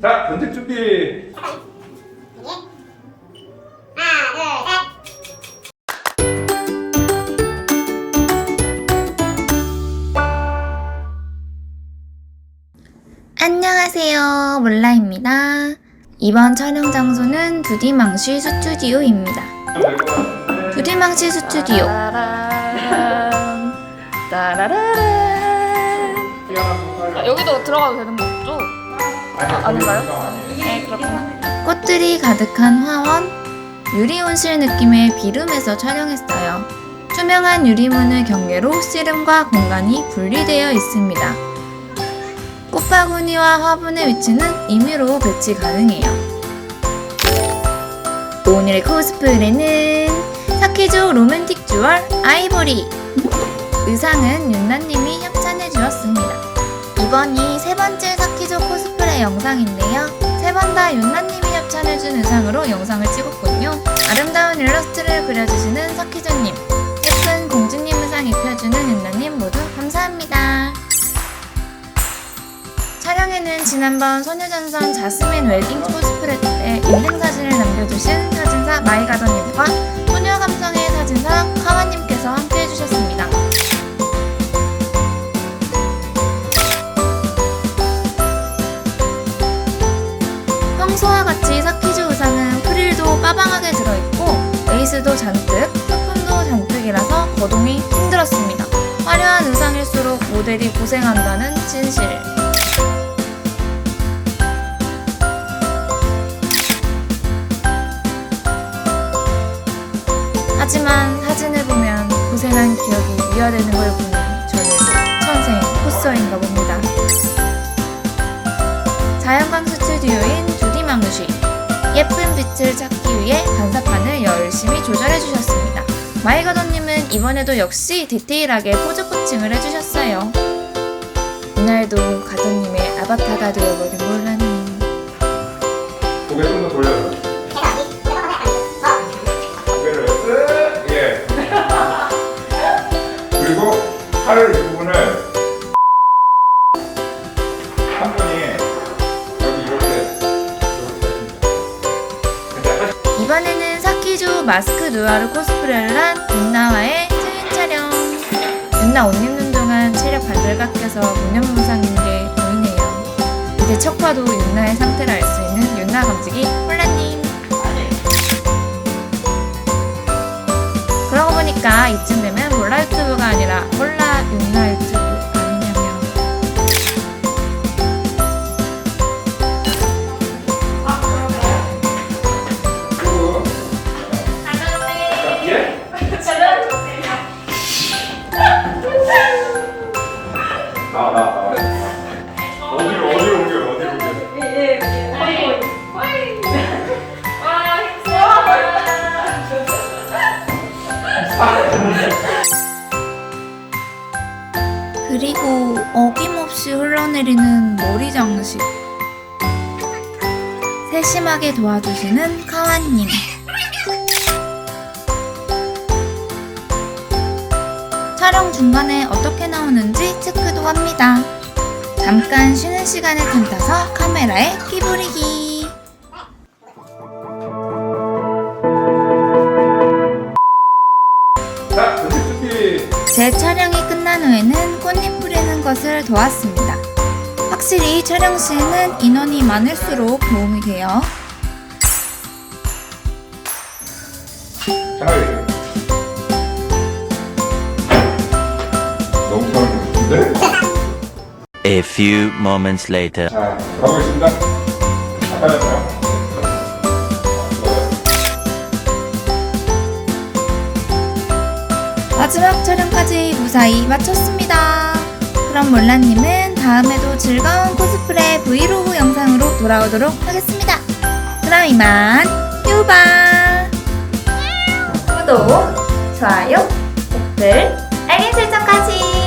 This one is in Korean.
자, 견적 준비. 안녕하세요. 몰라입니다. 이번 촬영 장소는 두디망시 스튜디오입니다. 두디망시 스튜디오. 따라란 아, 여기도 들어가도 되는 거죠? 아닌가요? 네 그렇구나 꽃들이 가득한 화원, 유리 온실 느낌의 비룸에서 촬영했어요. 투명한 유리문을 경계로 씨름과 공간이 분리되어 있습니다. 꽃바구니와 화분의 위치는 임의로 배치 가능해요. 오늘의 코스프레는 사키조 로맨틱 주얼 아이보리. 의상은 윤나님이 협찬해 주었습니다. 이번이 세 번째 사키조 코스 영상인데요. 세 번 다 윤나님이 협찬해준 의상으로 영상을 찍었군요. 아름다운 일러스트를 그려주시는 사키조님, 예쁜 공주님 의상 입혀주는 윤나님 모두 감사합니다. 촬영에는 지난번 소녀전선 자스민 웨딩 코스프레 때 인증사진을 남겨주신 사진사 마이가더님과 평소와 같이 사키즈 의상은 프릴도 빠방하게 들어있고 레이스도 잔뜩, 소품도 잔뜩이라서 거동이 힘들었습니다. 화려한 의상일수록 모델이 고생한다는 진실. 하지만 사진을 보면 고생한 기억이 미화되는 걸 보니 저는 천생 포서인가 봅니다. 자연광 스튜디오인 두디마무시 예쁜 빛을 찾기 위해 반사판을 열심히 조절해 주셨습니다. 마이가더님은 이번에도 역시 디테일하게 포즈 코칭을 해주셨어요. 이날도 가더님의 아바타가 되어버린 몰라님. 고개 좀 더 돌려요. 고개를 쓱, 예. 그리고 팔을 이번에는 사키조 마스크 누아르 코스프레를 한 윤나와의 트윈 촬영. 윤나 옷 입는 동안 체력 반절 깎여서 무념무상인 게 보이네요. 이제 척 봐도 윤나의 상태를 알 수 있는 윤나 감지기 홀라님. 그러고 보니까 이쯤 되면 몰라 유튜브가 아니라 몰라 윤나 유튜브 그리고 어김없이 흘러내리는 머리 장식. 세심하게 도와주시는 카와님. 촬영 중간에 어떻게 나오는지 체크도 합니다. 잠깐 쉬는 시간을 틈타서 카메라에 끼부리기. 제 촬영이 끝난 후에는 꽃잎 뿌리는 것을 도왔습니다. 확실히 촬영 시에는 인원이 많을수록 도움이 돼요. 너무 잘하는 같은데? A few moments later. 자, 가보겠습니다. 마지막 촬영까지 무사히 마쳤습니다. 그럼 몰라님은 다음에도 즐거운 코스프레 브이로그 영상으로 돌아오도록 하겠습니다. 그럼 이만 유바! 구독, 좋아요, 댓글, 알림 설정까지!